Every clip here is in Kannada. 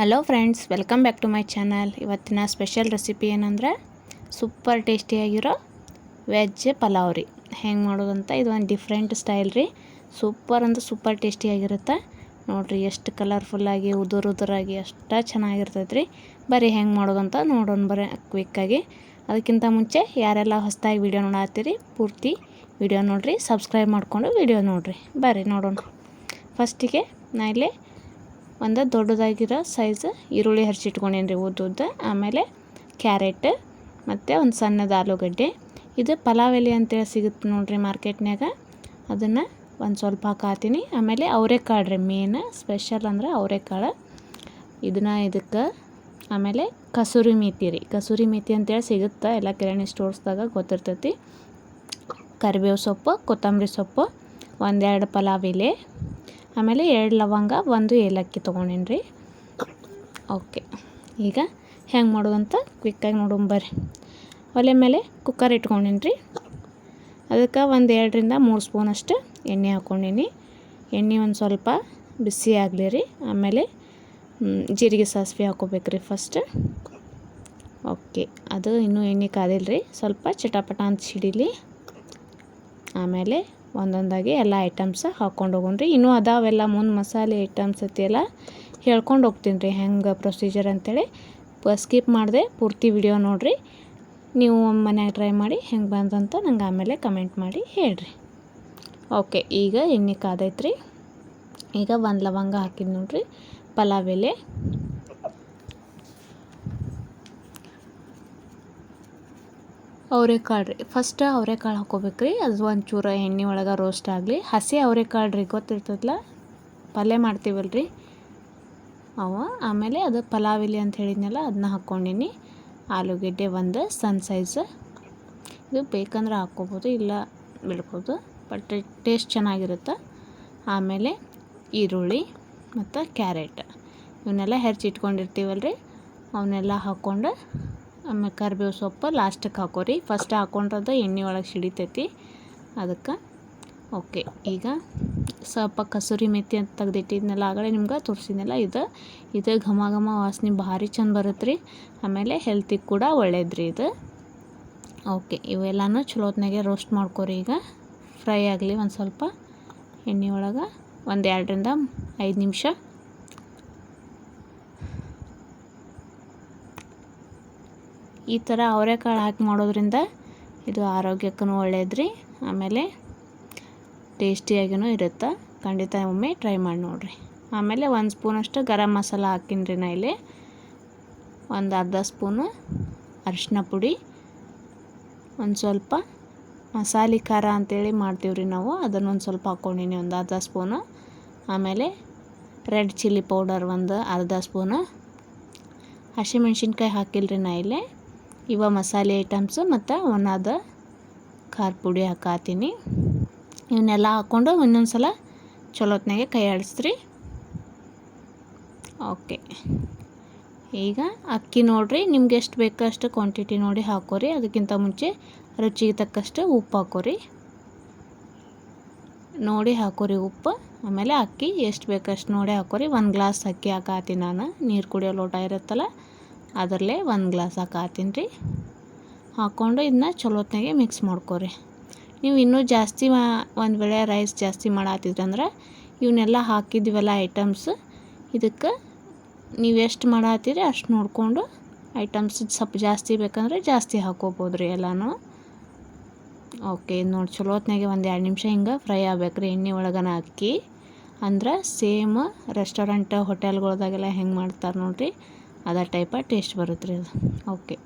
Hello friends, welcome back to my channel. ಇವತ್ತಿನ ಸ್ಪೆಷಲ್ ರೆಸಿಪಿ ಏನಂದ್ರೆ ಸೂಪರ್ ಟೇಸ್ಟಿಯಾಗಿರೋ ವೆಜ್ ಪಲಾವ್ ರೀ ಹೆಂಗೆ ಮಾಡೋದಂತ ಇದು ಒಂದು ಡಿಫ್ರೆಂಟ್ ಸ್ಟೈಲ್ ರೀ. ಸೂಪರ್ ಅಂದ್ರೆ ಸೂಪರ್ ಟೇಸ್ಟಿಯಾಗಿರುತ್ತೆ. ನೋಡಿರಿ, ಎಷ್ಟು ಕಲರ್ಫುಲ್ಲಾಗಿ ಉದುರು ಉದುರಾಗಿ, ಅಷ್ಟು ಚೆನ್ನಾಗಿರ್ತೈತೆ ರೀ ಬರೀ ಹೆಂಗೆ ಮಾಡೋದಂತ ನೋಡೋಣ ಬರೀ ಕ್ವಿಕ್ಕಾಗಿ ಅದಕ್ಕಿಂತ ಮುಂಚೆ ಯಾರೆಲ್ಲ ಹೊಸದಾಗಿ ವಿಡಿಯೋ ನೋಡತ್ತೀರಿ, ಪೂರ್ತಿ ವಿಡಿಯೋ ನೋಡಿರಿ ಸಬ್ಸ್ಕ್ರೈಬ್ ಮಾಡಿಕೊಂಡು ವಿಡಿಯೋ ನೋಡಿರಿ. ಬರ್ರಿ, ನೋಡೋಣ. ಫಸ್ಟಿಗೆ ನಾ ಇಲ್ಲಿ ಒಂದು ದೊಡ್ಡದಾಗಿರೋ ಸೈಜ್ ಈರುಳ್ಳಿ ಹರಿಸಿಟ್ಕೊಂಡೇನಿ ಉದ್ದ ಉದ್ದ ಆಮೇಲೆ ಕ್ಯಾರೆಟ್ ಮತ್ತು ಒಂದು ಸಣ್ಣದ ಆಲೂಗಡ್ಡೆ. ಇದು ಪಲಾವ್ ಎಲೆ ಅಂತೇಳಿ ಸಿಗುತ್ತೆ ನೋಡ್ರಿ ಮಾರ್ಕೆಟ್ನಾಗ ಅದನ್ನು ಒಂದು ಸ್ವಲ್ಪ ಹಾಕಾತೀನಿ. ಆಮೇಲೆ ಅವರೆಕಾಳು ರೀ ಮೇನ್ ಸ್ಪೆಷಲ್ ಅಂದ್ರೆ ಅವರೆಕಾಳು. ಇದನ್ನ ಇದಕ್ಕೆ ಆಮೇಲೆ ಕಸೂರಿ ಮೇಥಿ ರೀ. ಕಸೂರಿ ಮೇಥಿ ಅಂತೇಳಿ ಸಿಗುತ್ತೆ ಎಲ್ಲ ಕಿರಾಣಿ ಸ್ಟೋರ್ಸ್ದಾಗ ಗೊತ್ತಿರ್ತೈತಿ. ಕರಿಬೇವು ಸೊಪ್ಪು, ಕೊತ್ತಂಬರಿ ಸೊಪ್ಪು, ಒಂದೆರಡು ಪಲಾವ್ ಎಲೆ. ಆಮೇಲೆ ಎರಡು ಲವಂಗ, ಒಂದು ಏಲಕ್ಕಿ ತೊಗೊಂಡೇನಿ ಓಕೆ ಈಗ ಹೆಂಗೆ ಮಾಡೋದಂತ ಕ್ವಿಕ್ಕಾಗಿ ನೋಡೋಣ ಬರ್ರಿ. ಒಲೆ ಮೇಲೆ ಕುಕ್ಕರ್ ಇಟ್ಕೊಂಡೇನಿ ಅದಕ್ಕೆ ಒಂದು ಎರಡರಿಂದ ಮೂರು ಸ್ಪೂನಷ್ಟು ಎಣ್ಣೆ ಹಾಕ್ಕೊಂಡೀನಿ ಎಣ್ಣೆ ಒಂದು ಸ್ವಲ್ಪ ಬಿಸಿ ಆಗಲಿ ರೀ. ಆಮೇಲೆ ಜೀರಿಗೆ ಸಾಸಿವೆ ಹಾಕೋಬೇಕು ರೀ ಫಸ್ಟ್ ಓಕೆ ಅದು ಇನ್ನೂ ಎಣ್ಣೆ ಕಾದಿಲ್ಲ ರೀ ಸ್ವಲ್ಪ ಚಟಪಟ ಅಂತ ಸಿಡಿಲಿ ಆಮೇಲೆ ಒಂದೊಂದಾಗಿ ಎಲ್ಲ ಐಟಮ್ಸ್ ಹಾಕ್ಕೊಂಡು ಹೋಗೋಣ್ರಿ. ಇನ್ನೂ ಅದಾವೆಲ್ಲ ಮುಂದೆ ಮಸಾಲೆ ಐಟಮ್ಸ್ ಎಲ್ಲ ಹೇಳ್ಕೊಂಡು ಹೋಗ್ತೀನಿ ರೀ ಹೆಂಗೆ ಪ್ರೊಸೀಜರ್ ಅಂತೇಳಿ ಸ್ಕಿಪ್ ಮಾಡಿದೆ ಪೂರ್ತಿ ವಿಡಿಯೋ ನೋಡಿರಿ. ನೀವು ಮನ್ಯಾಗ ಟ್ರೈ ಮಾಡಿ ಹೆಂಗೆ ಬಂದಂತ ನಂಗೆ ಆಮೇಲೆ ಕಮೆಂಟ್ ಮಾಡಿ ಹೇಳ್ರಿ. ಓಕೆ ಈಗ ಎಣ್ಣೆ ಕಾದೈತ್ರಿ. ಈಗ ಒಂದು ಲವಂಗ ಹಾಕಿದ್ದು ನೋಡ್ರಿ. ಪಲಾವ್ ಎಲೆ ಅವರೆಕಾಳು ರೀ. ಫಸ್ಟ್ ಅವರೆಕಾಳು ಹಾಕೋಬೇಕು ರೀ. ಅದು ಒಂಚೂರು ಎಣ್ಣೆ ಒಳಗೆ ರೋಸ್ಟ್ ಆಗಲಿ. ಹಸಿ ಅವರೆಕಾಳು ರೀ ಗೊತ್ತಿರ್ತದಲ್ಲ ಪಲ್ಯ ಮಾಡ್ತೀವಲ್ಲ ರೀ ಅವ ಆಮೇಲೆ ಅದು ಪಲಾವ್ ಎಲೆ ಅಂತ ಹೇಳಿದ್ನಲ್ಲ ಅದನ್ನ ಹಾಕ್ಕೊಂಡಿನಿ ಆಲೂಗೆಡ್ಡೆ ಒಂದು ಸಣ್ಣ ಸೈಜ್ ಇದು ಬೇಕಂದ್ರೆ ಹಾಕ್ಕೋಬೋದು, ಇಲ್ಲ ಬಿಡ್ಬೋದು. ಬಟ್ ಟೇಸ್ಟ್ ಚೆನ್ನಾಗಿರುತ್ತೆ? ಆಮೇಲೆ ಈರುಳ್ಳಿ ಮತ್ತು ಕ್ಯಾರೆಟ್. ಇವನ್ನೆಲ್ಲ ಹೆರ್ಚಿಟ್ಕೊಂಡಿರ್ತೀವಲ್ಲ ರೀ ಅವನ್ನೆಲ್ಲ ಹಾಕ್ಕೊಂಡು ಆಮೇಲೆ ಕರಿಬೇವು ಸೊಪ್ಪು ಲಾಸ್ಟಿಗೆ ಹಾಕೋರಿ. ಫಸ್ಟ್ ಹಾಕೊಂಡ್ರದ ಎಣ್ಣೆ ಒಳಗೆ ಸಿಡಿತೈತಿ. ಅದಕ್ಕೆ ಓಕೆ ಈಗ ಸ್ವಲ್ಪ ಕಸೂರಿ ಮೆತ್ತಿ ಅಂತ ತೆಗ್ದಿಟ್ಟಿದ್ನಲ್ಲ, ಆಗಲೇ ನಿಮ್ಗೆ ತೋರಿಸಿದ್ನಲ್ಲ ಇದು. ಇದು ಘಮ ಘಮ ವಾಸನೆ ಭಾರಿ ಚಂದ ಬರುತ್ತೆ ರೀ ಆಮೇಲೆ ಹೆಲ್ತಿಗೆ ಕೂಡ ಒಳ್ಳೇದು ರೀ ಇದು. ಓಕೆ ಇವೆಲ್ಲನೂ ಚಲೋತ್ನಾಗೆ ರೋಸ್ಟ್ ಮಾಡ್ಕೊರಿ ಈಗ. ಫ್ರೈ ಆಗಲಿ ಒಂದು ಸ್ವಲ್ಪ ಎಣ್ಣೆ ಒಳಗೆ ಒಂದು ಎರಡರಿಂದ ಐದು ನಿಮಿಷ ಈ ಥರ ಅವರೆಕಾಳು ಹಾಕಿ ಮಾಡೋದ್ರಿಂದ ಇದು ಆರೋಗ್ಯಕ್ಕೂ ಒಳ್ಳೆಯದು ರೀ ಆಮೇಲೆ ಟೇಸ್ಟಿಯಾಗಿಯೂ ಇರುತ್ತೆ? ಖಂಡಿತ ಒಮ್ಮೆ ಟ್ರೈ ಮಾಡಿ ನೋಡಿರಿ. ಆಮೇಲೆ ಒಂದು ಸ್ಪೂನಷ್ಟು ಗರಂ ಮಸಾಲ ಹಾಕಿನಿ ರೀ ನಾ ಇಲ್ಲಿ. ಒಂದು ಅರ್ಧ ಸ್ಪೂನು ಅರಿಶಿನ ಪುಡಿ. ಒಂದು ಸ್ವಲ್ಪ ಮಸಾಲೆ ಖಾರ ಅಂತೇಳಿ ಮಾಡ್ತೀವಿ ರೀ ನಾವು ಅದನ್ನೊಂದು ಸ್ವಲ್ಪ ಹಾಕ್ಕೊಂಡಿನಿ ಒಂದು ಅರ್ಧ ಸ್ಪೂನು. ಆಮೇಲೆ ರೆಡ್ ಚಿಲ್ಲಿ ಪೌಡರ್ ಒಂದು ಅರ್ಧ ಸ್ಪೂನು. ಹಸಿಮೆಣ್ಸಿನ್ಕಾಯಿ ಹಾಕಿಲ್ರಿ ನಾ ಇಲ್ಲಿ. ಇವ ಮಸಾಲೆ ಐಟಮ್ಸು ಮತ್ತು ಒಣದ ಖಾರ ಪುಡಿ ಹಾಕಾತೀನಿ. ಇವನ್ನೆಲ್ಲ ಹಾಕ್ಕೊಂಡು ಒಂದೊಂದು ಸಲ ಚಲೋತ್ನಾಗೆ ಕೈ ಆಡಿಸ್ರಿ. ಓಕೆ. ಈಗ ಅಕ್ಕಿ ನೋಡಿರಿ, ನಿಮ್ಗೆ ಎಷ್ಟು ಬೇಕೋ ಅಷ್ಟು ಕ್ವಾಂಟಿಟಿ ನೋಡಿ ಹಾಕೋರಿ. ಅದಕ್ಕಿಂತ ಮುಂಚೆ ರುಚಿಗೆ ತಕ್ಕಷ್ಟು ಉಪ್ಪು ಹಾಕೋರಿ. ನೋಡಿ ಹಾಕೋರಿ ಉಪ್ಪು. ಆಮೇಲೆ ಅಕ್ಕಿ ಎಷ್ಟು ಬೇಕಷ್ಟು ನೋಡಿ ಹಾಕೋರಿ. ಒಂದು ಗ್ಲಾಸ್ ಅಕ್ಕಿ ಹಾಕಾತೀನಿ ನಾನು. ನೀರು ಕುಡಿಯೋ ಲೋಟ ಇರುತ್ತಲ್ಲ ಅದರಲ್ಲೇ ಒಂದು ಗ್ಲಾಸ್ ಹಾಕಾತೀನಿ ರೀ. ಹಾಕ್ಕೊಂಡು ಇದನ್ನ ಚಲೋತ್ನಾಗೆ ಮಿಕ್ಸ್ ಮಾಡ್ಕೊರಿ. ನೀವು ಇನ್ನೂ ಜಾಸ್ತಿ ಒಂದು ವೇಳೆ ರೈಸ್ ಜಾಸ್ತಿ ಮಾಡತ್ತಿದ್ರಂದ್ರೆ ಇವನ್ನೆಲ್ಲ ಹಾಕಿದ್ದೀವಲ್ಲ ಐಟಮ್ಸ್ ಇದಕ್ಕೆ ನೀವು ಎಷ್ಟು ಮಾಡತ್ತೀರಿ ಅಷ್ಟು ನೋಡಿಕೊಂಡು ಐಟಮ್ಸ್ ಸ್ವಲ್ಪ ಜಾಸ್ತಿ ಬೇಕಂದ್ರೆ ಜಾಸ್ತಿ ಹಾಕೋಬೋದು ರೀ ಎಲ್ಲನೂ ಓಕೆ ನೋಡಿ ಚಲೋತ್ನಾಗೆ ಒಂದು ಎರಡು ನಿಮಿಷ ಹಿಂಗೆ ಫ್ರೈ ಆಗ್ಬೇಕು ರೀ ಎಣ್ಣೆ ಒಳಗನ ಅಕ್ಕಿ. ಅಂದ್ರೆ ಸೇಮ್ ರೆಸ್ಟೋರೆಂಟ್ ಹೋಟೆಲ್ಗಳ್ದಾಗೆಲ್ಲ ಹೆಂಗೆ ಮಾಡ್ತಾರೆ ನೋಡಿರಿ. ಅದೇ ಟೈಪ ಟೇಸ್ಟ್ ಬರುತ್ತೆ ರೀ ಅದು. ಓಕೆ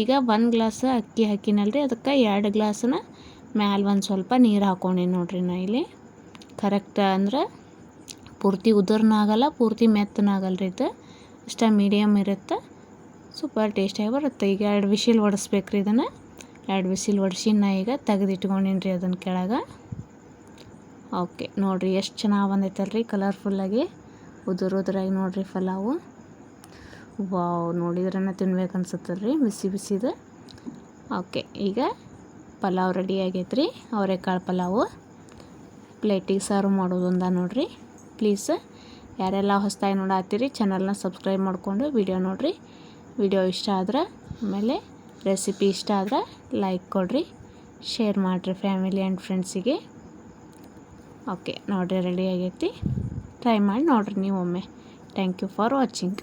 ಈಗ ಒಂದು ಗ್ಲಾಸ್ ಅಕ್ಕಿ ಹಾಕಿನಲ್ರಿ, ಅದಕ್ಕೆ ಎರಡು ಗ್ಲಾಸನ್ನ ಮ್ಯಾಲೆ ಒಂದು ಸ್ವಲ್ಪ ನೀರು ಹಾಕೊಂಡೆ ನೋಡ್ರಿ ನಾ ಇಲ್ಲಿ. ಕರೆಕ್ಟ್ ಅಂದ್ರೆ ಪೂರ್ತಿ ಉದುರ್ನಾಗಲ್ಲ ಪೂರ್ತಿ ಮೆತ್ತನಾಗಲ್ಲ ರೀ ಇದು. ಇಷ್ಟ ಮೀಡಿಯಮ್ ಇರುತ್ತೆ ಸೂಪರ್ ಟೇಸ್ಟಿಯಾಗಿ ಬರುತ್ತೆ ಈಗ ಎರಡು ವಿಸಿಲ್ ಒಡಿಸ್ಬೇಕು ರೀ ಇದನ್ನು. ಎರಡು ವಿಸಿಲ್ ಒಡಿಸಿ ನಾ ಈಗ ತೆಗೆದಿಟ್ಕೊಂಡೀನಿ ರೀ ಅದನ್ನು ಕೆಳಗೆ. ಓಕೆ ನೋಡಿರಿ ಎಷ್ಟು ಚೆನ್ನಾಗಿ ಬಂದೈತಲ್ರಿ ಕಲರ್ಫುಲ್ಲಾಗಿ ಉದುರು ಉದುರಾಗಿ ನೋಡಿರಿ ಪಲಾವು ವಾವ್ ನೋಡಿದ್ರೇ ತಿನ್ಬೇಕು ರೀ ಬಿಸಿ ಬಿಸಿದು? ಓಕೆ, ಈಗ ಪಲಾವ್ ರೆಡಿ ಆಗೈತೆ ರೀ ಅವರೆಕಾಳು ಪಲಾವು. ಪ್ಲೇಟಿಗೆ ಸರ್ವ್ ಮಾಡೋದೊಂದ ನೋಡಿರಿ. ಪ್ಲೀಸ್ ಯಾರೆಲ್ಲ ಹೊಸದಾಗಿ ನೋಡತ್ತೀರಿ ಚಾನಲ್ನ ಸಬ್ಸ್ಕ್ರೈಬ್ ಮಾಡಿಕೊಂಡು ವಿಡಿಯೋ ನೋಡಿರಿ. ವಿಡಿಯೋ ಇಷ್ಟ ಆದ್ರೆ, ಆಮೇಲೆ ರೆಸಿಪಿ ಇಷ್ಟ ಆದ್ರೆ ಲೈಕ್ ಕೊಡಿರಿ. ಶೇರ್ ಮಾಡಿರಿ ಫ್ಯಾಮಿಲಿ ಆ್ಯಂಡ್ ಫ್ರೆಂಡ್ಸಿಗೆ ಓಕೆ, ನೋಡಿರಿ ರೆಡಿ ಆಗೈತಿ. ಟ್ರೈ ಮಾಡಿ ನೋಡಿರಿ ನೀವು ಥ್ಯಾಂಕ್ ಯು ಫಾರ್ ವಾಚಿಂಗ್